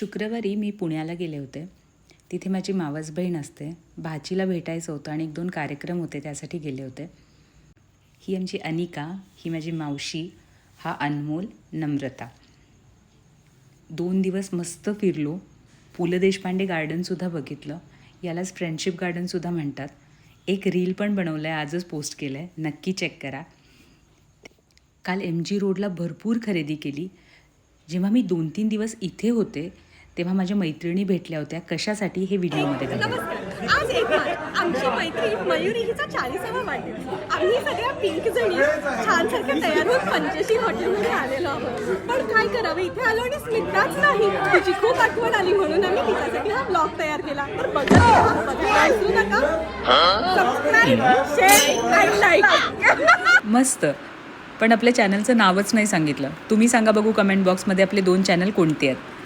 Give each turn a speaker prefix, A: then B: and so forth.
A: शुक्रवारी मी पुण्याला गेले होते. तिथे माझी मावस बहीण असते. भाचीला भेटायचं होतं आणि एक दोन कार्यक्रम होते त्यासाठी गेले होते. ही आमची अनिका ही माझी मावशी हा अनमोल नम्रता. दोन दिवस मस्त फिरलो. पु ल देशपांडे गार्डनसुद्धा बघितलं. यालाच फ्रेंडशिप गार्डनसुद्धा म्हणतात. एक रील पण बनवलं आहे आजच पोस्ट केलं आहे नक्की चेक करा. काल एम जी रोडला भरपूर खरेदी केली. जेव्हा मी दोन तीन दिवस इथे होते तेव्हा माझ्या मैत्रिणी भेटल्या होत्या. कशासाठी? हे व्हिडिओमध्ये
B: आज एक आमची मैत्री मयुरी हिचा चाळीसावा वाढदिवस आम्ही सगळ्या पिंक जणी छान सारख्या तयार होऊन पंचशी हॉटेलमध्ये आलेलो आहोत. पण काय करावं? इथे आलो आणि स्मिताच नाही. तिची खूप आठवण आली म्हणून आम्ही तिच्यासाठी हा ब्लॉग तयार केला. तर बघत राहा, बघायला विसरू नका. सबस्क्राईब शेअर आणि लाईक
A: मस्त. पण आपल्या चॅनलचं नावच नाही सांगितलं. तुम्ही सांगा बघू कमेंट बॉक्समध्ये आपले दोन चॅनल कोणते आहेत.